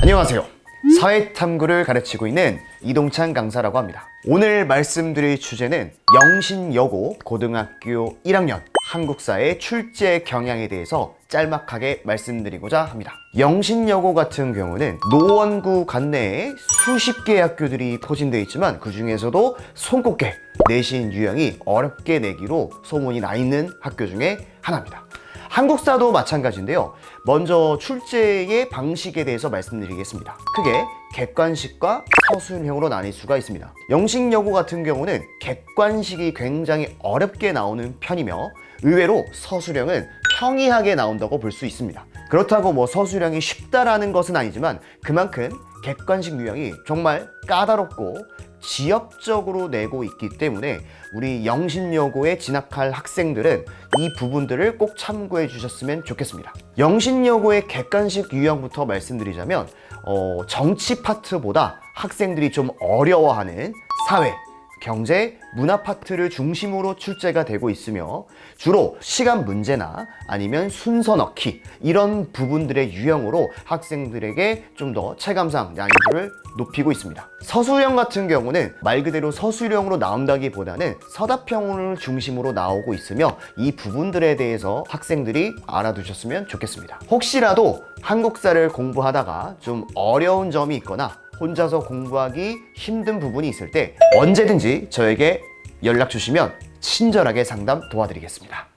안녕하세요. 사회탐구를 가르치고 있는 이동찬 강사라고 합니다. 오늘 말씀드릴 주제는 영신여고 고등학교 1학년 한국사의 출제 경향에 대해서 짤막하게 말씀드리고자 합니다. 영신여고 같은 경우는 노원구 관내에 수십 개의 학교들이 포진되어 있지만 그 중에서도 손꼽게 내신 유형이 어렵게 내기로 소문이 나 있는 학교 중에 하나입니다. 한국사도 마찬가지인데요. 먼저 출제의 방식에 대해서 말씀드리겠습니다. 크게 객관식과 서술형으로 나뉠 수가 있습니다. 영식 여고 같은 경우는 객관식이 굉장히 어렵게 나오는 편이며 의외로 서술형은 평이하게 나온다고 볼 수 있습니다. 그렇다고 뭐 서술형이 쉽다라는 것은 아니지만 그만큼 객관식 유형이 정말 까다롭고 지역적으로 내고 있기 때문에 우리 영신여고에 진학할 학생들은 이 부분들을 꼭 참고해 주셨으면 좋겠습니다. 영신여고의 객관식 유형부터 말씀드리자면 어, 정치 파트보다 학생들이 좀 어려워하는 사회, 경제, 문화 파트를 중심으로 출제가 되고 있으며 주로 시간 문제나 아니면 순서 넣기 이런 부분들의 유형으로 학생들에게 좀 더 체감상 난이도를 높이고 있습니다. 서술형 같은 경우는 말 그대로 서술형으로 나온다기보다는 서답형을 중심으로 나오고 있으며 이 부분들에 대해서 학생들이 알아두셨으면 좋겠습니다. 혹시라도 한국사를 공부하다가 좀 어려운 점이 있거나 혼자서 공부하기 힘든 부분이 있을 때 언제든지 저에게 연락 주시면 친절하게 상담 도와드리겠습니다.